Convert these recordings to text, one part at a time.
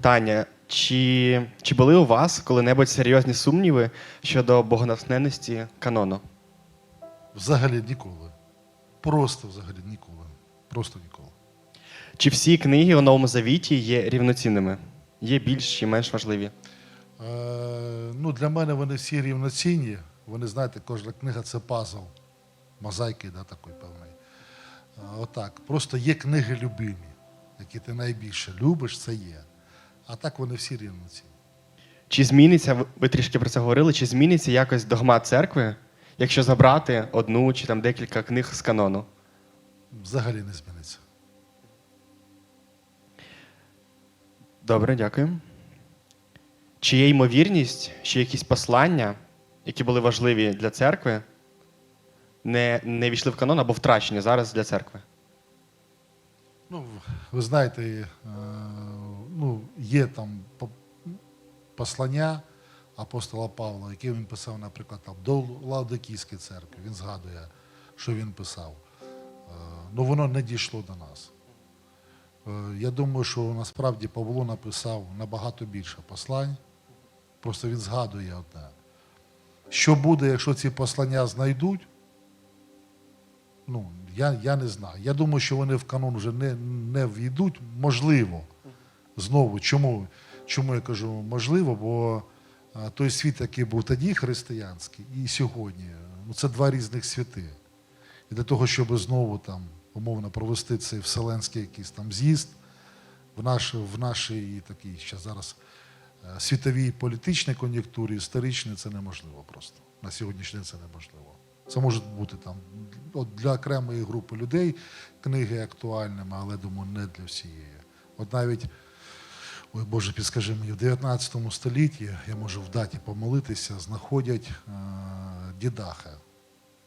питання. Чи, чи були у вас коли-небудь серйозні сумніви щодо богонатхненності канону? Взагалі ніколи. Просто взагалі ніколи. Просто ніколи. Чи всі книги у Новому Завіті є рівноцінними? Є більш чи менш важливі? Е, ну, для мене вони всі рівноцінні. Вони, знаєте, кожна книга це пазл, мозаїки, да, такий певний. Е, отак. Просто є книги любимі, які ти найбільше любиш, це є. А так вони всі рівноцінні. Чи зміниться, ви- трішки про це говорили, чи зміниться якось догмат церкви, якщо забрати одну чи там декілька книг з канону? Взагалі не зміниться. Добре, дякую. Чи є ймовірність, що якісь послання, які були важливі для церкви, не, не війшли в канон або втрачені зараз для церкви? Ну, ви знаєте, е, ну, є там послання апостола Павла, яке він писав, наприклад, там, до Лаодикійської церкви. Він згадує, що він писав. Е, Ну, воно не дійшло до нас. Е, Я думаю, що насправді Павло написав набагато більше послань. Просто він згадує одне. Що буде, якщо ці послання знайдуть? Ну, я, я не знаю. Я думаю, що вони в канон вже не, не війдуть. Можливо. Знову, чому, чому я кажу можливо? Бо той світ, який був тоді християнський, і сьогодні, ну, це два різних світи. І для того, щоб знову там, умовно, провести цей вселенський якийсь там з'їзд в, наш, в нашій такій ще зараз е, світовій політичній кон'юнктурі, історичній, це неможливо просто. На сьогоднішній день це неможливо. Це може бути там от для окремої групи людей книги актуальними, але думаю, не для всієї. От навіть, ой Боже, підскажи мені, в 19 столітті, я можу в даті помилитися, знаходять Дідахи.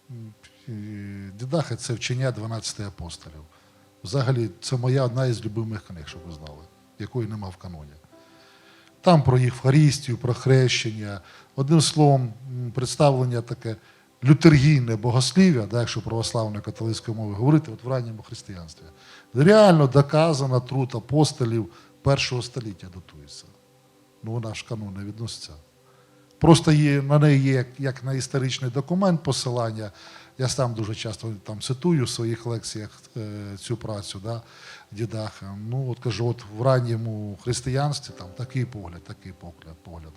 М, е, Дідахи це вчення 12 апостолів. Взагалі, це моя одна із любимих книг, щоб ви знали, якої нема в каноні. Там про Євхаристію, про хрещення. Одним словом, представлення таке лютергійне богослів'я, да, якщо православною католицькою мовою говорити, от в ранньому християнстві. Реально доказано труд апостолів першого століття датується. Ну вона ж в канон не відноситься. Просто є, на неї є як, як на історичний документ посилання. Я сам дуже часто там цитую в своїх лекціях е, цю працю да, Дідаха. Ну, от кажу, от в ранньому християнстві там такий погляд, такий погляд. погляд.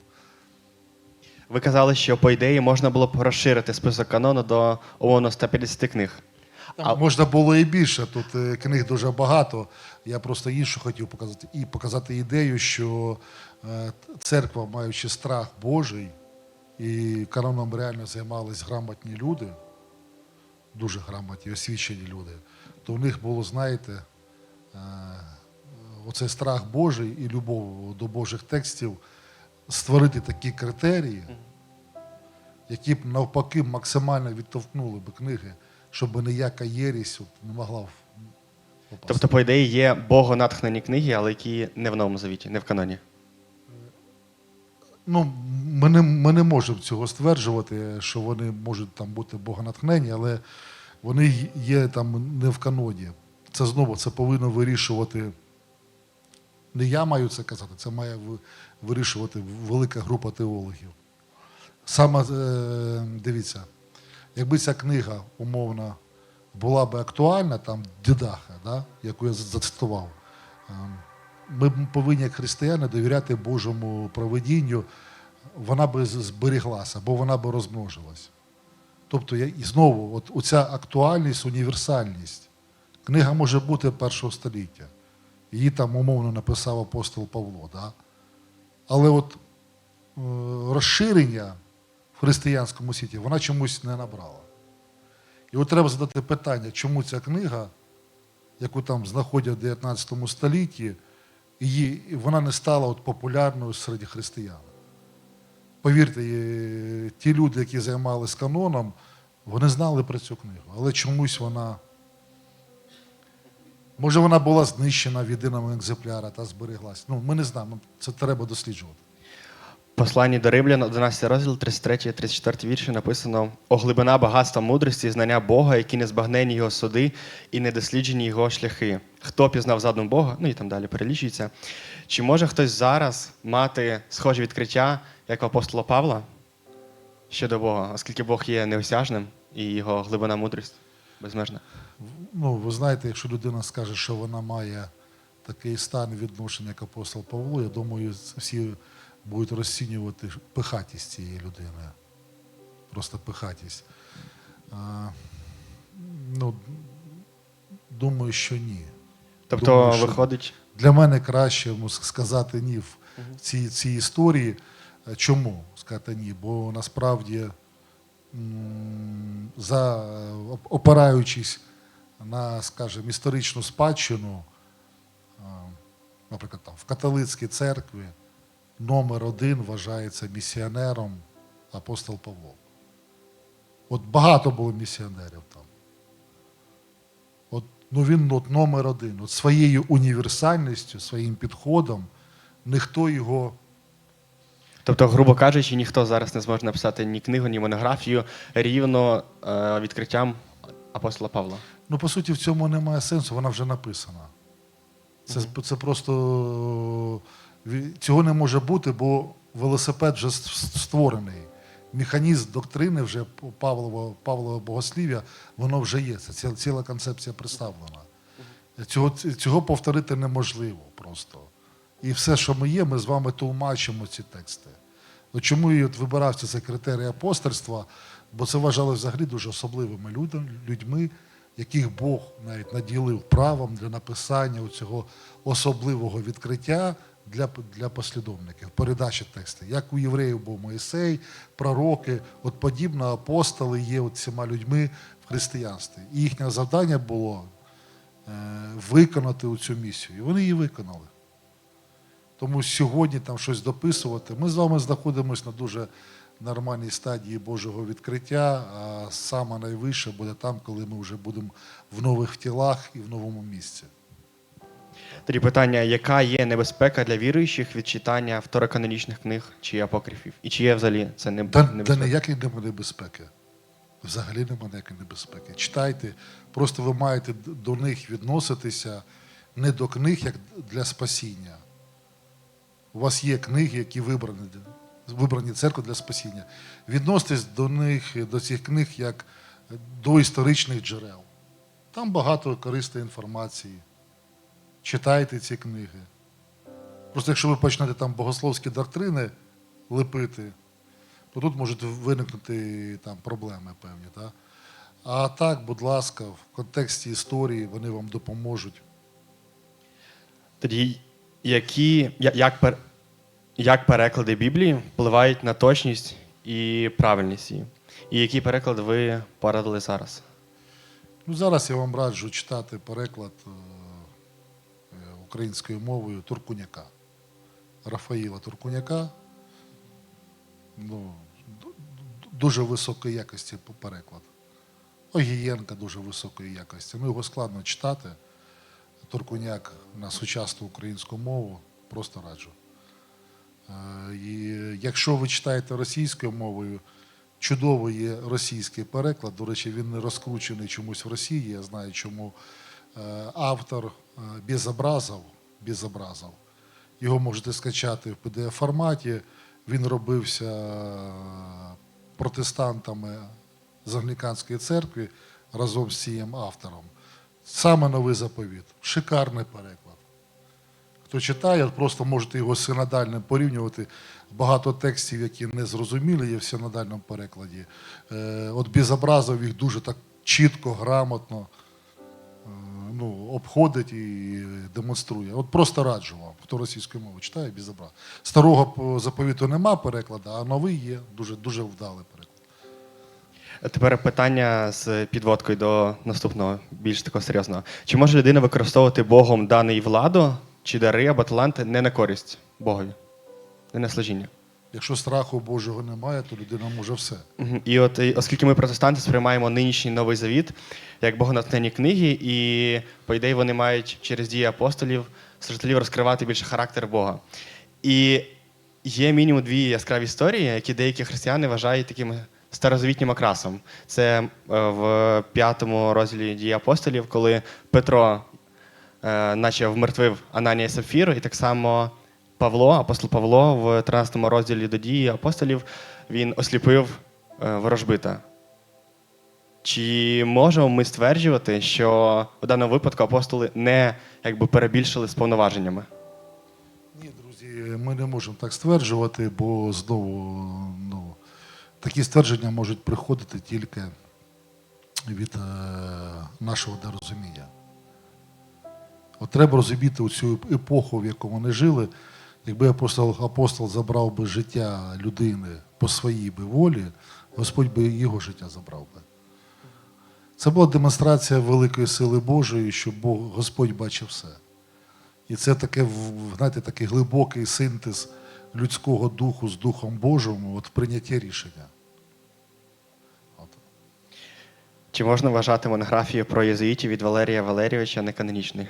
Ви казали, що по ідеї можна було б розширити список канону до умовно 150 книг. А- можна було і більше. Тут е, книг дуже багато. Я просто іншу хотів показати і показати ідею, що е, церква, маючи страх Божий, і каноном реально займались грамотні люди, дуже грамотні, освічені люди, то в них було, знаєте, е, оцей страх Божий і любов до Божих текстів створити такі критерії, які б навпаки максимально відтовкнули б книги, щоб ніяка єрість не могла попасти. Тобто, по ідеї, є богонатхнені книги, але які не в Новому Завіті, не в каноні. Ну, ми не, ми не можемо цього стверджувати, що вони можуть там бути богонатхнені, але вони є там не в каноні. Це знову це повинно вирішувати. Не я маю це казати, це має вирішувати велика група теологів. Саме е, дивіться, якби ця книга умовно була би актуальна, там Дідаха, да, яку я зацитував, ем, ми повинні, як християни, довіряти Божому проведінню, вона би зберіглася, бо вона би розмножилась. Тобто, і знову, от оця актуальність, універсальність. Книга може бути першого століття. Її там умовно написав апостол Павло. Да? Але от е, розширення в християнському світі вона чомусь не набрала. І от треба задати питання, чому ця книга, яку там знаходять в 19 столітті, і вона не стала от популярною серед християн. Повірте, ті люди, які займалися каноном, вони знали про цю книгу, але чомусь вона. Може, вона була знищена в єдиному екземпляра та збереглась. Ну, ми не знаємо, це треба досліджувати. Посланні до Римлян, 11 розділ, 33 34 вірші написано: О глибина багатства мудрості, і знання Бога, які не збагнені його суди і не досліджені його шляхи. Хто пізнав задум Бога? Ну і там далі перелічується. Чи може хтось зараз мати схожі відкриття, як апостола Павла щодо Бога, оскільки Бог є неосяжним і його глибина мудрість безмежна? Ну, ви знаєте, якщо людина скаже, що вона має такий стан відношення, як апостол Павло, я думаю, всі будуть розцінювати пихатість цієї людини. Просто пихатість. А, ну, думаю, що ні. Тобто, Думаю, що- виходить, Для мене краще ну, сказати ні в цій, цій історії. Чому сказати ні? Бо насправді, за, опираючись на, скажімо, історичну спадщину, наприклад, там, в католицькій церкві номер один вважається місіонером апостол Павло. От багато було місіонерів там. От, ну він от номер один. От своєю універсальністю, своїм підходом, ніхто його. Тобто, грубо кажучи, ніхто зараз не зможе написати ні книгу, ні монографію рівно е, відкриттям апостола Павла. Ну, по суті, в цьому немає сенсу, вона вже написана. Це, це просто цього не може бути, бо велосипед вже створений. Механізм доктрини вже Павлова, Павлова богослів'я, воно вже є. Це ціла, концепція представлена. Цього, цього повторити неможливо просто. І все, що ми є, ми з вами тлумачимо ці тексти. От чому і вибирався цей критерій апостольства, бо це вважали взагалі дуже особливими людьми, яких Бог навіть наділив правом для написання цього особливого відкриття для, для послідовників, передачі тексту. Як у євреїв був Моїсей, пророки, от подібно апостоли є от цими людьми в християнстві. І їхнє завдання було е, виконати цю місію. І вони її виконали. Тому сьогодні там щось дописувати. Ми з вами знаходимося на дуже нормальній стадії Божого відкриття, а саме найвище буде там, коли ми вже будемо в нових тілах і в новому місці. Тоді питання: яка є небезпека для віруючих від читання второканонічних книг чи апокрифів? І чи є взагалі це не, Та, та небезпека? ніякої нема небезпеки. Взагалі нема ніякої небезпеки. Читайте, просто ви маєте до них відноситися не до книг, як для спасіння. У вас є книги, які вибрані, вибрані церквою для спасіння. Відноситесь до них, до цих книг, як до історичних джерел. Там багато корисної інформації. Читайте ці книги. Просто якщо ви почнете там богословські доктрини лепити, то тут можуть виникнути там проблеми певні. Так? А так, будь ласка, в контексті історії вони вам допоможуть. Тоді які, як, пер, як переклади Біблії впливають на точність і правильність її? І який переклад ви порадили зараз? Ну, зараз я вам раджу читати переклад е, українською мовою Туркуняка. Рафаїла Туркуняка. Ну, ду- ду- дуже високої якості переклад. Огієнка дуже високої якості. Ну, його складно читати. Туркуняк на сучасну українську мову просто раджу. Е, І якщо ви читаєте російською мовою, чудовий є російський переклад. До речі, він не розкручений чомусь в Росії. Я знаю, чому Е, е, Безобразов, Безобразов. Його можете скачати в pdf форматі. Він робився е, протестантами з англіканської церкви разом з цим автором. Саме новий заповіт. Шикарний переклад. Хто читає, просто можете його з синодальним порівнювати. Багато текстів, які не зрозуміли, є в синодальному перекладі. Е, От Безобразов їх дуже так чітко, грамотно ну, обходить і демонструє. От просто раджу вам, хто російською мовою читає, Безобразов. Старого заповіту нема перекладу, а новий є. Дуже, дуже вдалий переклад. Тепер питання з підводкою до наступного, більш такого серйозного. Чи може людина використовувати Богом даний владу чи дари або таланти не на користь Богові, не на служіння? Якщо страху Божого немає, то людина може все. І от оскільки ми протестанти сприймаємо нинішній новий завіт як богонатхнені книги, і по ідеї вони мають через дії апостолів, служителів розкривати більше характер Бога. І є мінімум дві яскраві історії, які деякі християни вважають таким старозавітнім окрасом. Це е, в п'ятому розділі дії апостолів, коли Петро е, наче вмертвив Ананія Сапфіру, і так само Павло, апостол Павло, в 13 розділі до дії апостолів, він осліпив е, ворожбита. Чи можемо ми стверджувати, що в даному випадку апостоли не якби перебільшили з повноваженнями? Ні, друзі, ми не можемо так стверджувати, бо знову ну, такі ствердження можуть приходити тільки від е, нашого нерозуміння. От треба розуміти цю епоху, в яку вони жили. Якби апостол, апостол забрав би життя людини по своїй би волі, Господь би його життя забрав би. Це була демонстрація великої сили Божої, що Бог, Господь бачив все. І це таке, знаєте, такий глибокий синтез людського духу з Духом Божим, от прийняття рішення. От. Чи можна вважати монографію про єзуїтів від Валерія Валерійовича неканонічною?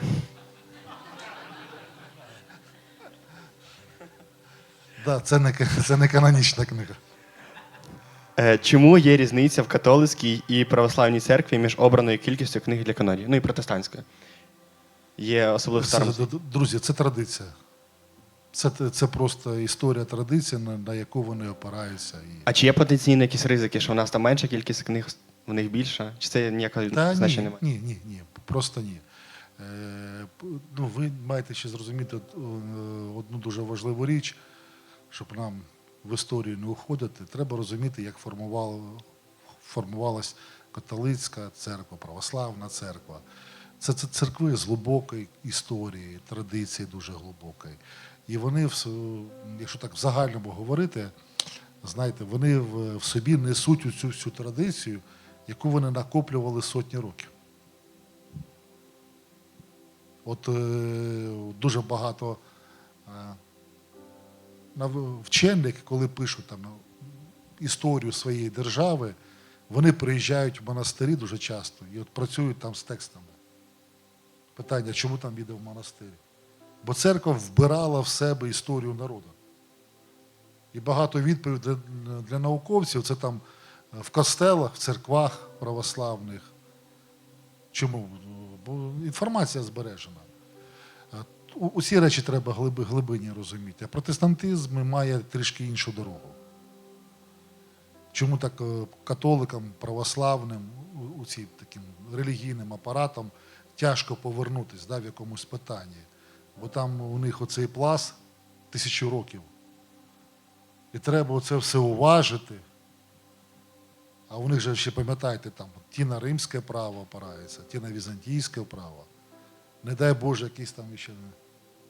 Да, це, не, це не канонічна книга. Е, Чому є різниця в католицькій і православній церкві між обраною кількістю книг для канонів? Ну і протестантською. Є особливо д- друзі, це традиція. Це, це просто історія традиції, на, на яку вони опираються. І... А чи є потенційні якісь ризики, що в нас там менша кількість книг, в них більша? Чи це ніякого Та значення немає? ні, ні, ні, просто ні. Е, ну, ви маєте ще зрозуміти е, одну дуже важливу річ, щоб нам в історію не уходити. Треба розуміти, як формувала, формувалась католицька церква, православна церква. Це, це церкви з глибокої історії, традиції дуже глибокої. І вони, якщо так в загальному говорити, знаєте, вони в, собі несуть цю всю традицію, яку вони накоплювали сотні років. От е, дуже багато нав- коли пишуть там історію своєї держави, вони приїжджають в монастирі дуже часто і от працюють там з текстами. Питання, чому там іде в монастирі? Бо церква вбирала в себе історію народу. І багато відповідей для, для науковців це там е, в костелах, в церквах православних. Чому? Бо інформація збережена. Усі речі треба глиби, глибині розуміти. А протестантизм має трішки іншу дорогу. Чому так е, католикам, православним, у- ці таким релігійним апаратам тяжко повернутися да, в якомусь питанні? Бо там у них оцей пласт тисячу років. І треба оце все уважити. А у них же ще пам'ятаєте, там ті на римське право опираються, ті на візантійське право. Не дай Боже, якийсь там ще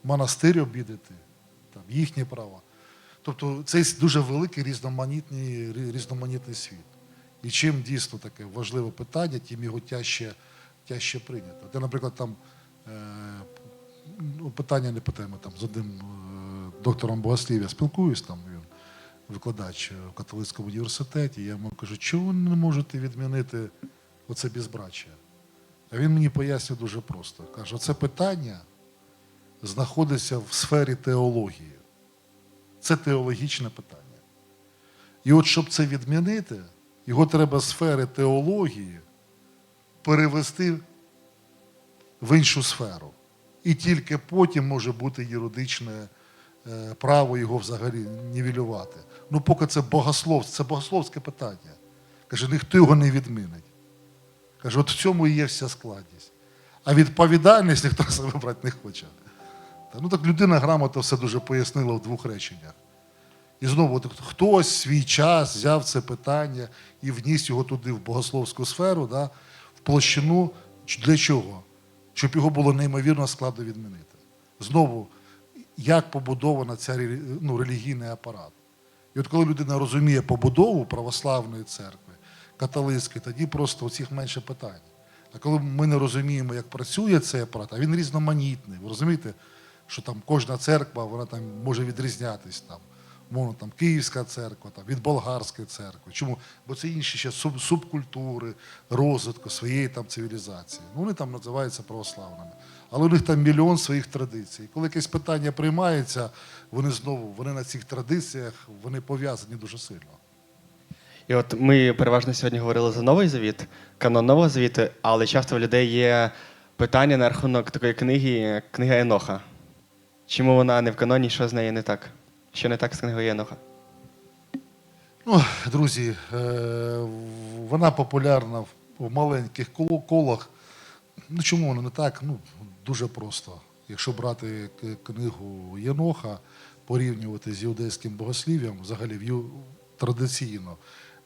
монастир обідати, там їхнє право. Тобто це дуже великий різноманітний, різноманітний світ. І чим дійсно таке важливе питання, тим його тяжче, тяжче прийнято. Я, наприклад, там е, ну, питання не питаємо там з одним е, доктором богослів'я спілкуюсь, там він викладач в католицькому університеті. Я йому кажу, чого ви не можете відмінити оце безбрачя? А він мені пояснює дуже просто. Каже, оце питання знаходиться в сфері теології. Це теологічне питання. І от щоб це відмінити, його треба з сфери теології перевести в іншу сферу. І тільки потім може бути юридичне е, право його взагалі нівелювати. Ну, поки це богословство, це богословське питання. Каже, ніхто його не відмінить. Каже, от в цьому і є вся складність. А відповідальність ніхто себе брати не хоче. Ну так людина грамотно все дуже пояснила в двох реченнях. І знову от хтось свій час взяв це питання і вніс його туди, в богословську сферу, да, в площину. Для чого? Щоб його було неймовірно складно відмінити. Знову, як побудована ця ну, релігійний апарат. І от коли людина розуміє побудову православної церкви, католицької, тоді просто у цих менше питань. А коли ми не розуміємо, як працює цей апарат, а він різноманітний, ви розумієте, що там кожна церква вона там може відрізнятись там мовно там Київська церква, там, від болгарської церкви. Чому? Бо це інші ще суб, субкультури, розвитку своєї там цивілізації. Ну, вони там називаються православними. Але у них там мільйон своїх традицій. Коли якесь питання приймається, вони знову вони на цих традиціях вони пов'язані дуже сильно. І от ми переважно сьогодні говорили за новий завіт, канон нового завіту, але часто в людей є питання на рахунок такої книги, книга Еноха. Чому вона не в каноні, що з нею не так? Що не так з книгою Еноха? Ну, друзі, е, вона популярна в- маленьких колах. Ну чому вона не так? Ну, дуже просто. Якщо брати книгу Єноха, порівнювати з іудейським богослів'ям, взагалі традиційно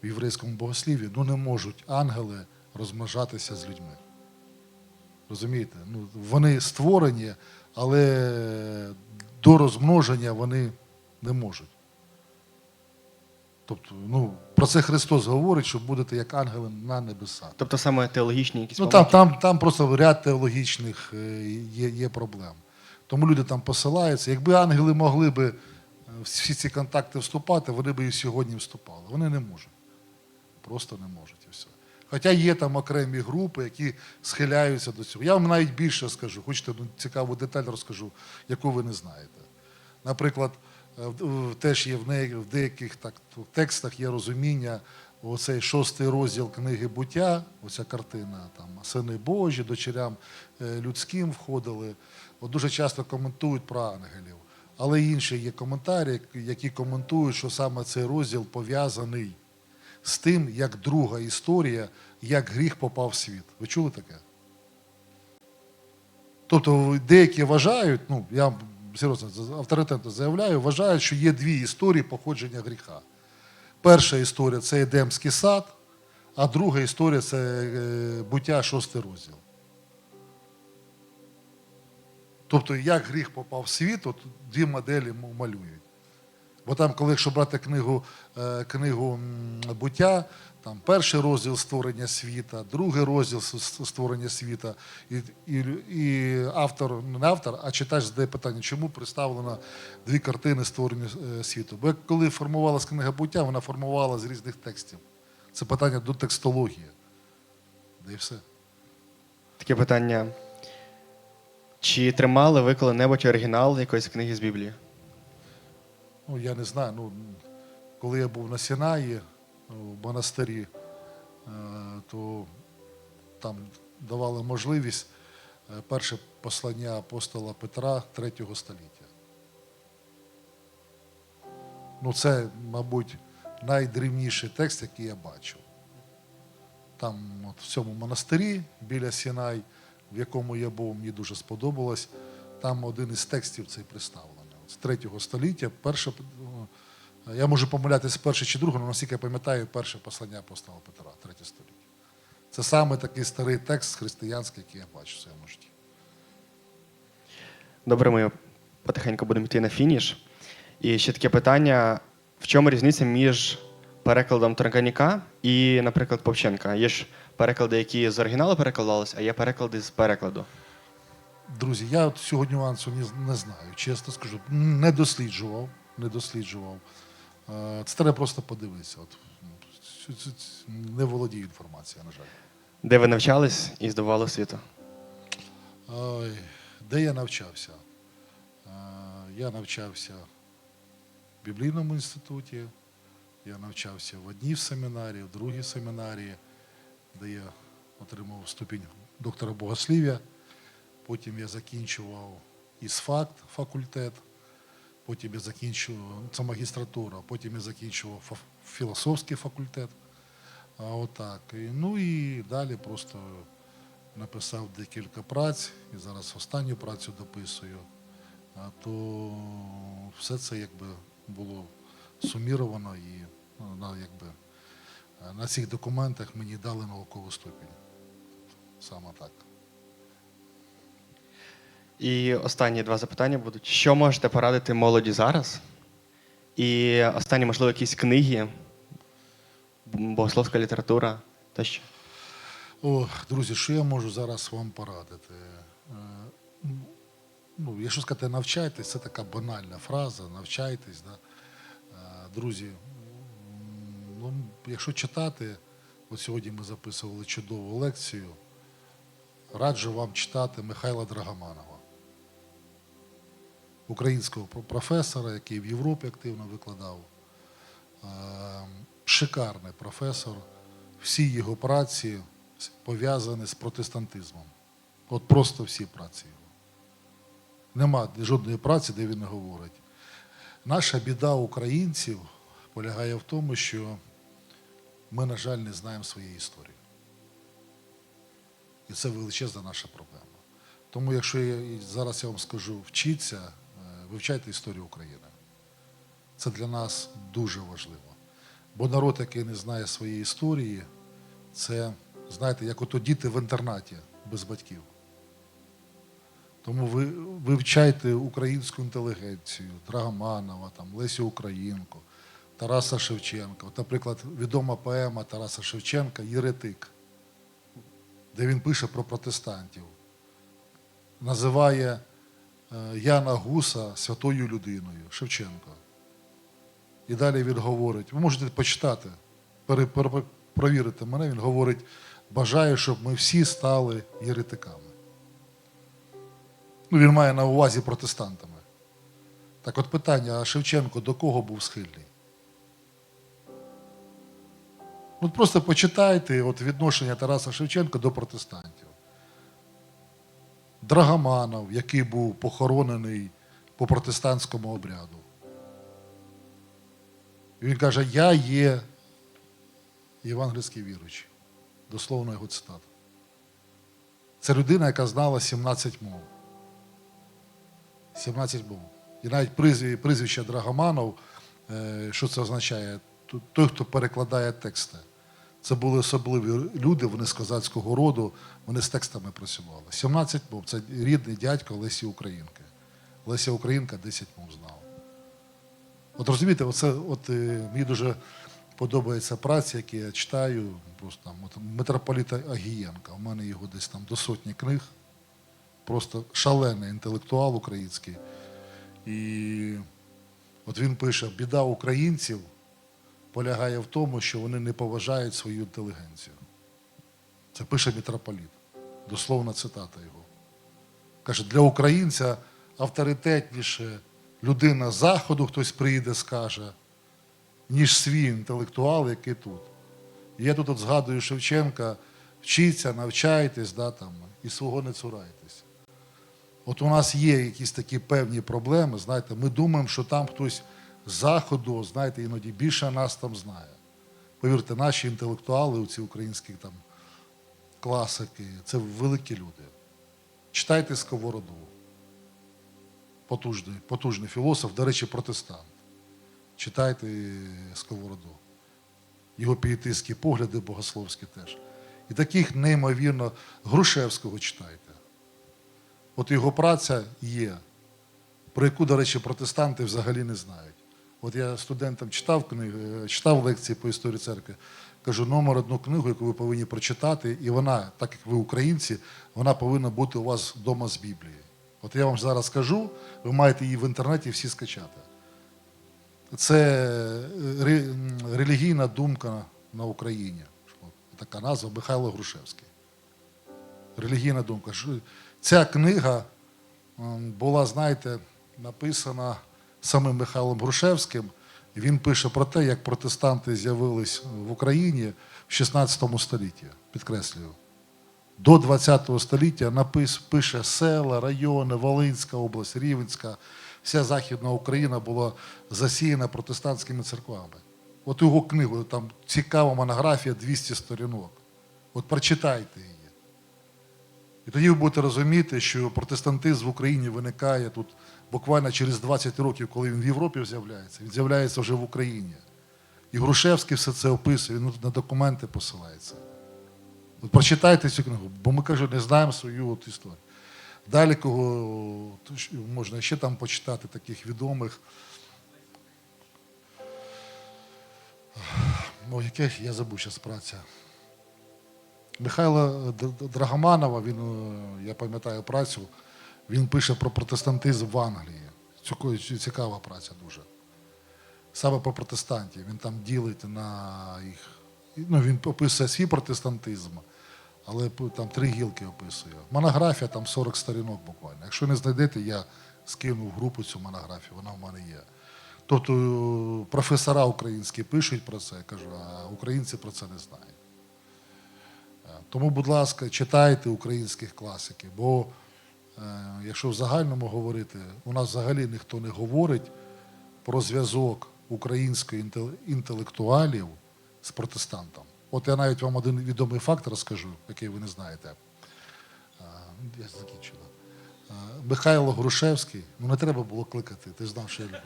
в єврейському богослів'ї, ну не можуть ангели розмножатися з людьми. Розумієте? Ну, вони створені, але до розмноження вони не можуть. Тобто, ну, про це Христос говорить, що будете як ангели на небесах. Тобто саме теологічні якісь Ну там, там, там просто ряд теологічних е, є, є проблем. Тому люди там посилаються. Якби ангели могли би е, всі ці контакти вступати, вони б і сьогодні вступали. Вони не можуть. Просто не можуть і все. Хоча є там окремі групи, які схиляються до цього. Я вам навіть більше скажу, хочете ну, цікаву деталь розкажу, яку ви не знаєте. Наприклад, е, теж є в, неї, в деяких так, текстах є розуміння, оцей шостий розділ книги буття, оця картина, там сини Божі, дочерям е, людським входили. От дуже часто коментують про ангелів. Але інші є коментарі, які коментують, що саме цей розділ пов'язаний з тим, як друга історія, як гріх попав в світ. Ви чули таке? Тобто деякі вважають, ну я серйозно авторитетно заявляю, вважають, що є дві історії походження гріха. Перша історія це Едемський сад, а друга історія це е, буття шостий розділ. Тобто, як гріх попав в світ, от дві моделі малюють. Бо там, коли якщо брати книгу, е, книгу буття, там перший розділ створення світа, другий розділ створення світа, і, і, і автор, ну, не автор, а читач задає питання, чому представлено дві картини створення е, світу. Бо коли формувалася книга буття, вона формувала з різних текстів. Це питання до текстології. Да і все. Таке питання. Чи тримали ви коли-небудь оригінал якоїсь книги з Біблії? Ну, я не знаю. Ну, коли я був на Сінаї в монастирі, е, то там давали можливість е, перше послання апостола Петра третього століття. Ну, це, мабуть, найдрівніший текст, який я бачив. Там, от в цьому монастирі біля Сінай, в якому я був, мені дуже сподобалось. Там один із текстів цей представлений. З третього століття, перше, ну, я можу помилятися перше чи друге, але наскільки я пам'ятаю, перше послання апостола Петра, третє століття. Це саме такий старий текст християнський, який я бачу в своєму житті. Добре, ми потихеньку будемо йти на фініш. І ще таке питання: в чому різниця між перекладом Тарганіка і, наприклад, Повченка? Є ж переклади, які з оригіналу перекладались, а є переклади з перекладу. Друзі, я от цього нюансу не, не знаю, чесно скажу. Не досліджував, не досліджував. Е, Це треба просто подивитися. От, не володію інформацією, на жаль. Де ви навчались і здобували освіту? Ой, де я навчався? Е, Я навчався в біблійному інституті, я навчався в одній семінарії, в другій семінарії, де я отримав ступінь доктора богослів'я. Потім я закінчував ІСФАКТ факультет, потім я закінчував, це магістратура, потім я закінчував філософський факультет. А отак. Ну і далі просто написав декілька праць і зараз останню працю дописую. А то все це якби було суміровано і ну, якби, на цих документах мені дали наукову ступінь. Саме так. І останні два запитання будуть: що можете порадити молоді зараз? І останні, можливо, якісь книги, богословська література тощо. О, друзі, що я можу зараз вам порадити? Е, Ну, якщо сказати навчайтесь, це така банальна фраза, навчайтесь. Да? Друзі, ну, якщо читати, от сьогодні ми записували чудову лекцію, раджу вам читати Михайла Драгоманова, українського професора, який в Європі активно викладав. Е, Шикарний професор. Всі його праці пов'язані з протестантизмом. От просто всі праці його. Нема жодної праці, де він не говорить. Наша біда українців полягає в тому, що ми, на жаль, не знаємо своєї історії. І це величезна наша проблема. Тому, якщо я, зараз я вам скажу, вчіться, вивчайте історію України. Це для нас дуже важливо. Бо народ, який не знає своєї історії, це, знаєте, як ото діти в інтернаті без батьків. Тому ви вивчайте українську інтелігенцію, Драгоманова, там, Лесю Українку, Тараса Шевченка. От, наприклад, відома поема Тараса Шевченка Єретик, де він пише про протестантів, називає Яна Гуса святою людиною Шевченко. І далі він говорить, ви можете почитати, пере- пере- мене, він говорить, бажаю, щоб ми всі стали єретиками. Ну, він має на увазі протестантами. Так от питання, а Шевченко до кого був схильний? От просто почитайте от відношення Тараса Шевченка до протестантів. Драгоманов, який був похоронений по протестантському обряду. Він каже, я є євангельський віруючий. Дословно його цитата. Це людина, яка знала 17 мов. 17 мов. І навіть прізвище Драгоманов, е, що це означає? Той, хто перекладає тексти. Це були особливі люди, вони з козацького роду, вони з текстами працювали. 17 мов це рідний дядько Лесі Українки. Леся Українка 10 мов знала. От розумієте, оце, от, е, мені дуже подобається праця, які я читаю, просто там, от, митрополіта Агієнка. У мене його десь там до сотні книг. Просто шалений інтелектуал український. І от він пише: біда українців полягає в тому, що вони не поважають свою інтелігенцію. Це пише митрополіт. Дословна цитата його. Каже, для українця авторитетніше людина заходу, хтось прийде, скаже, ніж свій інтелектуал, який тут. І я тут от згадую Шевченка, вчіться, навчайтесь, да, там, і свого не цурайтесь. От у нас є якісь такі певні проблеми, знаєте, ми думаємо, що там хтось заходу, знаєте, іноді більше нас там знає. Повірте, наші інтелектуали, ці українські там класики, це великі люди. Читайте Сковороду. Потужний, потужний філософ, до речі, протестант. Читайте Сковороду. Його пієтистські погляди богословські теж. І таких неймовірно Грушевського читайте. От його праця є, про яку, до речі, протестанти взагалі не знають. От я студентам читав книги, читав лекції по історії церкви, кажу, номер одну книгу, яку ви повинні прочитати, і вона, так як ви українці, вона повинна бути у вас вдома з Біблії. От я вам зараз скажу, ви маєте її в інтернеті всі скачати. Це е, ре- релігійна думка на Україні. Така назва Михайло Грушевський. Релігійна думка. Ця книга була, знаєте, написана самим Михайлом Грушевським. Він пише про те, як протестанти з'явились в Україні в 16 столітті, підкреслюю. До 20 століття напис, пише села, райони, Волинська область, Рівенська, вся Західна Україна була засіяна протестантськими церквами. От його книгу, там цікава монографія 200 сторінок. От прочитайте її. І тоді ви будете розуміти, що протестантизм в Україні виникає тут буквально через 20 років, коли він в Європі з'являється, він з'являється вже в Україні. І Грушевський все це описує, він на документи посилається. От прочитайте цю книгу, бо ми кажу, не знаємо свою от історію. Далі кого можна ще там почитати таких відомих. Ну, яких я забув зараз праця. Михайла Драгоманова, він, е, я пам'ятаю працю, він пише про протестантизм в Англії. Цікава праця дуже. саме про протестантів. Він там ділить на їх. Ну, він описує свій протестантизм, але там три гілки описує. Монографія там 40 сторінок буквально. Якщо не знайдете, я скину в групу цю монографію, вона в мене є. Тобто професора українські пишуть про це, я кажу, а українці про це не знають. Е, Тому, будь ласка, читайте українських класиків, бо якщо в загальному говорити, у нас взагалі ніхто не говорить про зв'язок української інтелектуалів з протестантом. От я навіть вам один відомий факт розкажу, який ви не знаєте. Е, Я закінчу. Е, Михайло Грушевський, ну не треба було кликати, ти ж знав, що я люблю.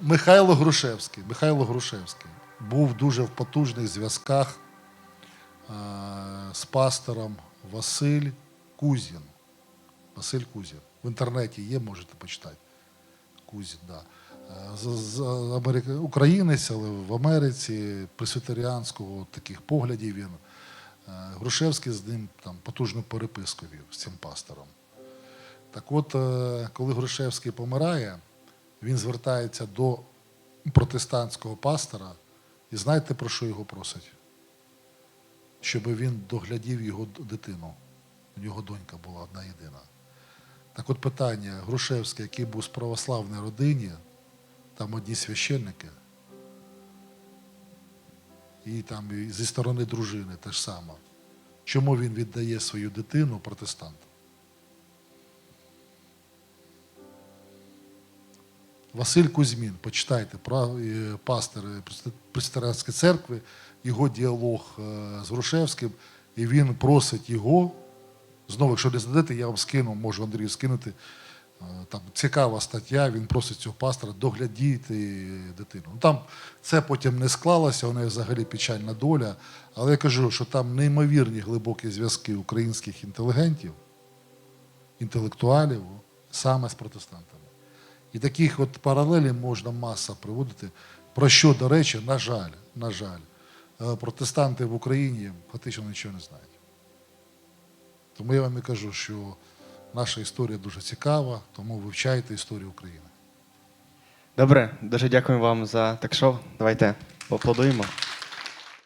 Михайло Грушевський. Михайло Грушевський був дуже в потужних зв'язках е, з пастором Василь Кузін. Василь Кузін. В інтернеті є, можете почитати. Кузін, да. З, з Америки... Українець, але в Америці пресвітеріанського таких поглядів він. Е, Грушевський з ним там потужну переписку вів з цим пастором. Так от, е, коли Грушевський помирає, він звертається до протестантського пастора, і знаєте, про що його просить? Щоб він доглядів його дитину. У нього донька була одна єдина. Так от питання, Грушевський, який був з православної родині, там одні священники, і там і зі сторони дружини те ж саме. Чому він віддає свою дитину протестантам? Василь Кузьмін, почитайте, е, пастор е, церкви, його діалог е, з Грушевським, і він просить його. Знову, якщо не знайдете, я вам скину, можу Андрію скинути. Е, Там цікава стаття, він просить цього пастора доглядіти дитину. Ну, там це потім не склалося, у неї взагалі печальна доля. Але я кажу, що там неймовірні глибокі зв'язки українських інтелігентів, інтелектуалів саме з протестантами. І таких от паралелей можна маса приводити. Про що, до речі, на жаль, на жаль, е, протестанти в Україні фактично нічого не знають. Тому я вам і кажу, що наша історія дуже цікава, тому вивчайте історію України. Добре, дуже дякую вам за так-шоу. Давайте поаплодуємо.